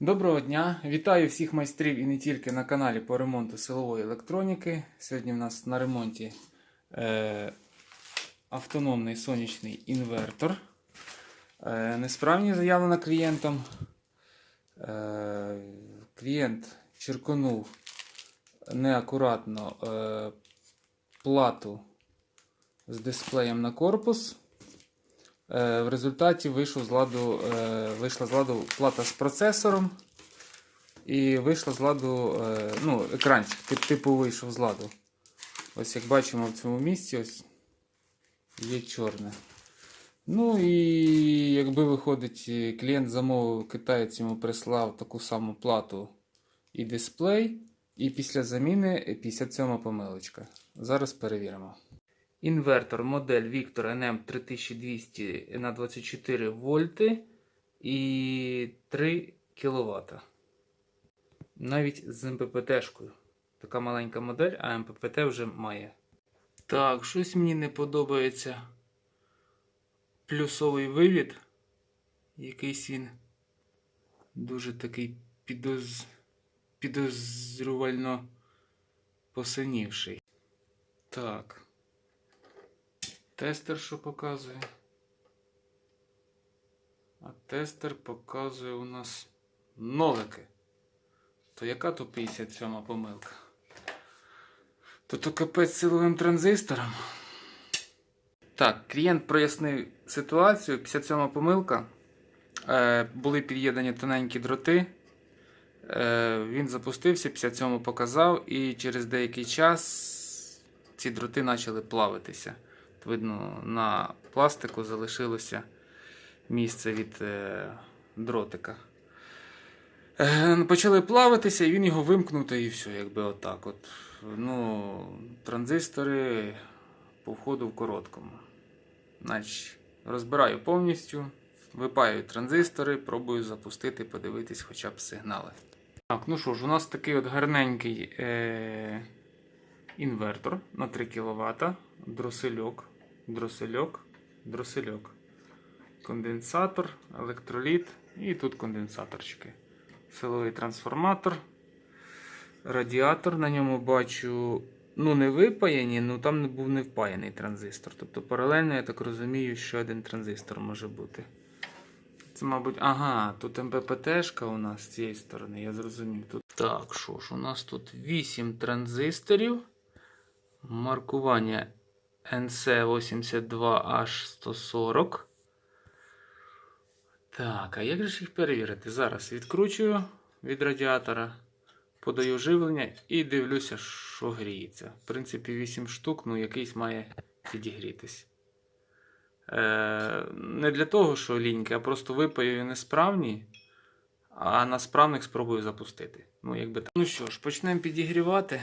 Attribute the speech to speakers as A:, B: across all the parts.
A: Доброго дня! Вітаю всіх майстрів і не тільки на каналі по ремонту силової електроніки. Сьогодні в нас на ремонті е, автономний сонячний інвертор. Е, несправні заявлено клієнтом. Е, клієнт черконув неакуратно е, плату з дисплеєм на корпус. Е, В результаті вийшов з ладу, е, вийшла з ладу плата з процесором. І вийшла з ладу, е, ну, екранчик, типу вийшов з ладу. Ось як бачимо в цьому місці, ось є чорне. Ну і якби виходить, клієнт замовив, китаєць йому прислав таку саму плату і дисплей. І після заміни 57 помилочка. Зараз перевіримо. Інвертор модель Victor NM 3200 на 24 вольти і 3 кВт. Навіть з МППТ-шкою. Така маленька модель, а МППТ вже має. Так, щось мені не подобається. Плюсовий вивід. Якийсь він дуже такий підоз... підозрювально посинівший. Так. Тестер що показує? А тестер показує у нас нолики. То яка то 57 помилка? То то капець силовим транзистором. Так, клієнт прояснив ситуацію. 57 помилка. Е, були під'єднані тоненькі дроти. Е, він запустився, 57 показав, і через деякий час ці дроти почали плавитися. Видно, на пластику залишилося місце від е, дротика. Е, почали плавитися, і він його вимкнув, і все, якби отак. От. Ну, транзистори по входу в короткому. Значить, розбираю повністю, випаю транзистори, пробую запустити, подивитись хоча б сигнали. Так, ну що ж, у нас такий от гарненький е- інвертор на 3 кВт, дросельок, дросельок, дросельок. Конденсатор, електроліт і тут конденсаторчики. Силовий трансформатор. Радіатор на ньому бачу. Ну, не випаяні, ну там не був не впаяний транзистор. Тобто паралельно, я так розумію, що один транзистор може бути. Це, мабуть, ага, тут МППТ-шка у нас з цієї сторони, я зрозумів. Тут... Так, що ж, у нас тут 8 транзисторів. Маркування NC82H140. Так, а як же їх перевірити? Зараз відкручую від радіатора, подаю живлення і дивлюся, що гріється. В принципі, 8 штук, ну якийсь має підігрітись. Е, не для того, що ліньки, а просто випаю несправні, а на справних спробую запустити. Ну, якби так. Ну що ж, почнемо підігрівати.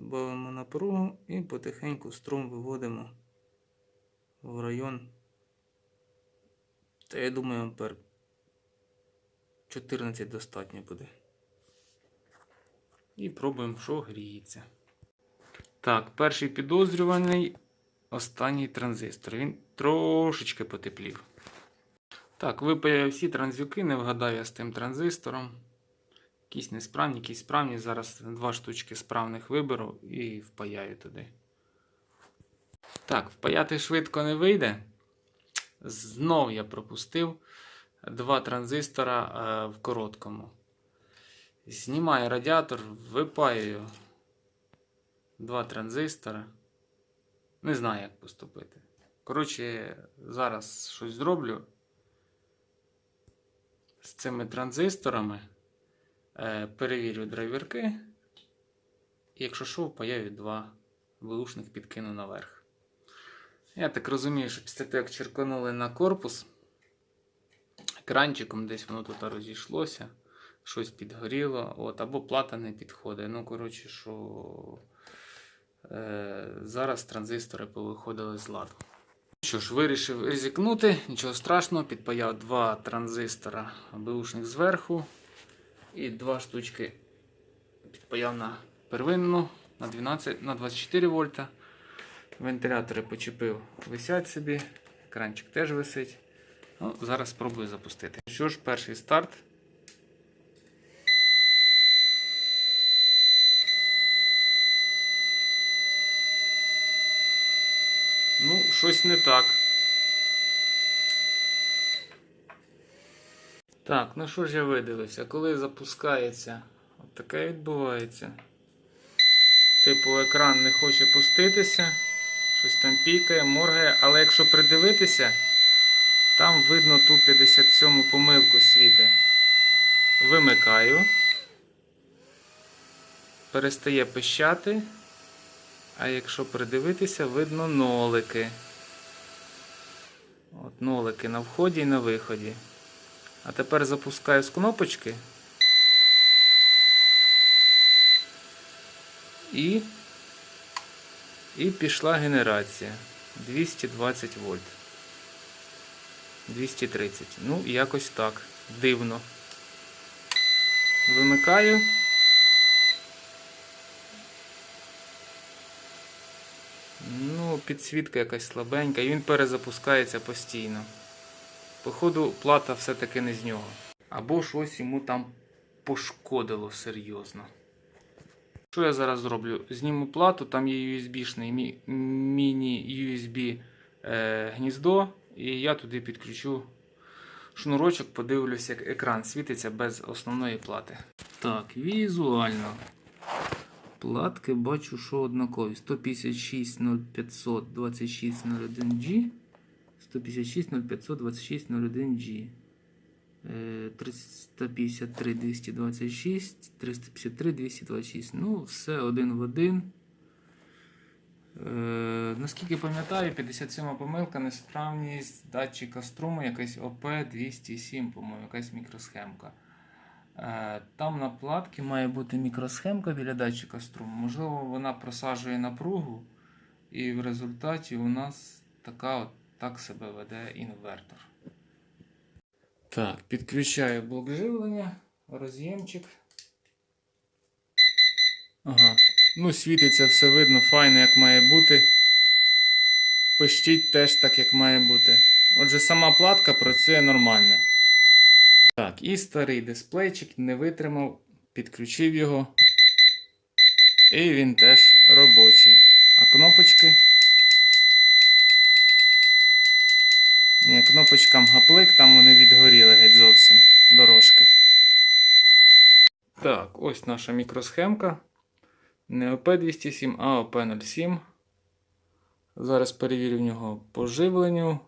A: Добавимо напругу і потихеньку струм виводимо в район. Та я думаю, ампер 14 достатньо буде. І пробуємо, що гріється. Так, перший підозрюваний останній транзистор. Він трошечки потеплів. Так, випаяв всі транзюки, не вгадаю з тим транзистором. Якісь несправні, якісь справні. Зараз два штучки справних виберу і впаяю туди. Так, впаяти швидко не вийде. Знов я пропустив два транзистора е, в короткому. Знімаю радіатор, випаюю два транзистора. Не знаю, як поступити. Коротше, зараз щось зроблю з цими транзисторами. Е, перевірю драйверки. Якщо що, впаяю два вилушних підкину наверх. Я так розумію, що після того, як черканули на корпус, екранчиком десь воно тут розійшлося, щось підгоріло, от, або плата не підходить. Ну, коротше, що е, зараз транзистори повиходили з ладу. Що ж, вирішив ризикнути, нічого страшного, підпаяв два транзистора бушних зверху і два штучки підпаяв на первинну на 12, на 24 вольта. Вентилятори почепив, висять собі, екранчик теж висить. Ну, Зараз спробую запустити. Що ж, перший старт. Ну, щось не так. Так, ну що ж я видивився? Коли запускається, от таке відбувається. Типу, екран не хоче пуститися, щось там пікає, моргає, але якщо придивитися, там видно ту 57 помилку світи. Вимикаю. Перестає пищати. А якщо придивитися, видно нолики. От нолики на вході і на виході. А тепер запускаю з кнопочки. І, і пішла генерація 220 вольт. 230. Ну, якось так. Дивно. Вимикаю. Ну, підсвітка якась слабенька, і він перезапускається постійно. Походу, плата все-таки не з нього. Або щось йому там пошкодило серйозно. Що я зараз зроблю? Зніму плату, там є USB-шний мі- міні-USB е, гніздо, і я туди підключу шнурочок, подивлюся, як екран світиться без основної плати. Так, візуально. Платки бачу, що однакові. 156 0500 2601G. 156 0500 2601G. Е, 353 226, 353 226. Ну, все один в один. Е, наскільки пам'ятаю, 57 помилка, несправність датчика струму, якась ОП207, по-моєму, якась мікросхемка. Е, Там на платці має бути мікросхемка біля датчика струму. Можливо, вона просаджує напругу, і в результаті у нас така от, так себе веде інвертор. Так, підключаю блок живлення, роз'ємчик. Ага. Ну, світиться, все видно, файно, як має бути. Пищить теж так, як має бути. Отже, сама платка працює нормально. Так, і старий дисплейчик не витримав, підключив його. І він теж робочий. А кнопочки. Кнопочкам гаплик, там вони відгоріли геть зовсім дорожки. Так, ось наша мікросхемка. Не ОП207, а ОП07. Зараз перевірю в нього по живленню.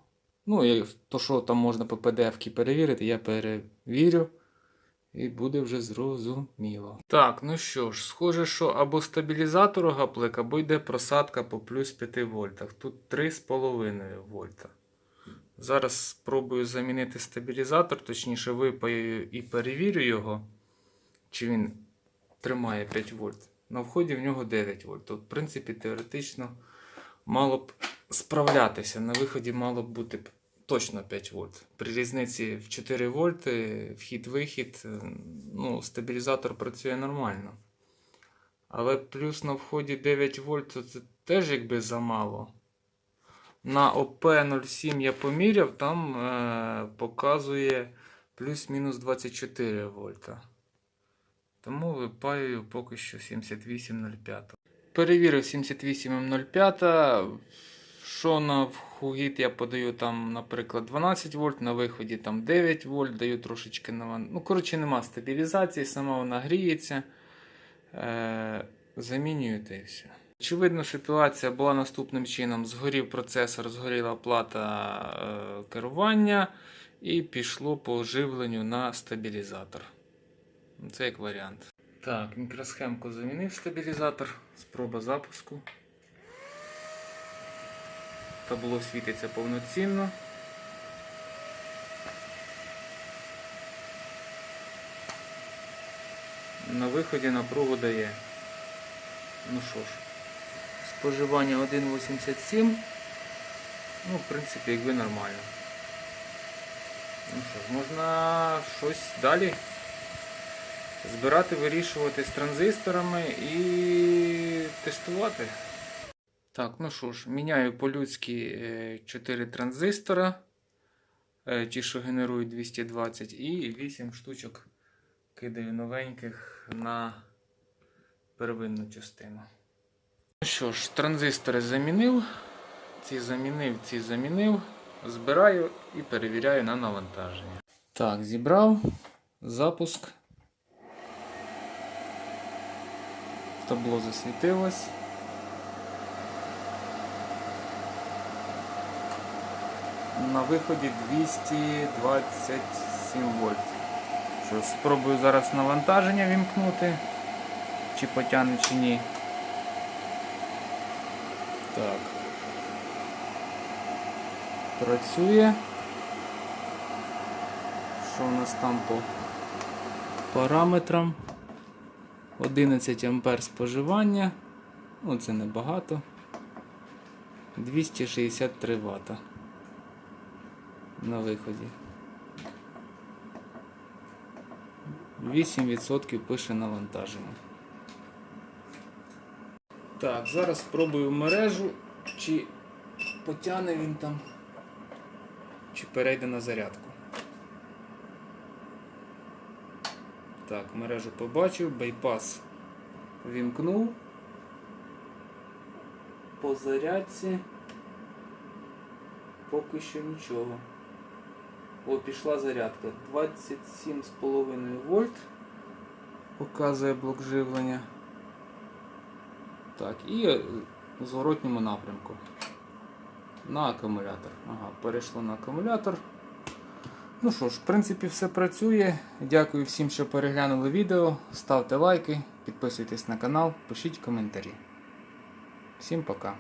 A: Ну, і то, що там можна по PDF перевірити, я перевірю. І буде вже зрозуміло. Так, ну що ж, схоже, що або стабілізатор гаплик, або йде просадка по плюс 5 вольтах. Тут 3,5 вольта. Зараз спробую замінити стабілізатор, точніше випаю і перевірю його, чи він тримає 5 вольт. На вході в нього 9 вольт. Тут, в принципі, теоретично мало б справлятися. На виході мало б бути точно 5 вольт. При різниці в 4 вольти, вхід-вихід, е, ну, стабілізатор працює нормально. Але плюс на вході 9 вольт то це теж якби замало. На ОП07 я поміряв, там е, показує плюс-мінус 24 вольта. Тому випаюю поки що 78,05. Перевірив 78,05. Що на вхід я подаю там, наприклад, 12 вольт, на виході там 9 вольт, даю трошечки на Ну, коротше, нема стабілізації, сама вона гріється. Е, замінюю та і все. Очевидно, ситуація була наступним чином: згорів процесор, згоріла плата е, керування, і пішло по оживленню на стабілізатор. Це як варіант. Так, мікросхемку замінив стабілізатор. Спроба запуску. Табло світиться повноцінно. На виході напругу дає. Ну що ж, споживання 1,87. Ну, в принципі, якби нормально. Ну що ж, можна щось далі збирати, вирішувати з транзисторами і тестувати. Так, ну що ж, міняю по-людськи 4 транзистора. е, ті, що генерують 220, і 8 штучок кидаю новеньких на первинну частину. Ну що ж, транзистори замінив. Ці замінив, ці замінив. Збираю і перевіряю на навантаження. Так, зібрав. Запуск. Табло засвітилось. На виході 227 вольт. Що, спробую зараз навантаження вімкнути, чи потягне, чи ні. Так. Працює. Що у нас там по параметрам? 11 ампер споживання. Ну, це небагато. 263 Вт на виході. 8% пише навантаження. Так, зараз спробую мережу, чи потягне він там, чи перейде на зарядку. Так, мережу побачив, байпас вімкнув. По зарядці поки що нічого. О, пішла зарядка. 27,5 вольт. Показує блок живлення. Так, і е, в зворотньому напрямку. На акумулятор. Ага, перейшло на акумулятор. Ну що ж, в принципі, все працює. Дякую всім, що переглянули відео. Ставте лайки, підписуйтесь на канал, пишіть коментарі. Всім пока.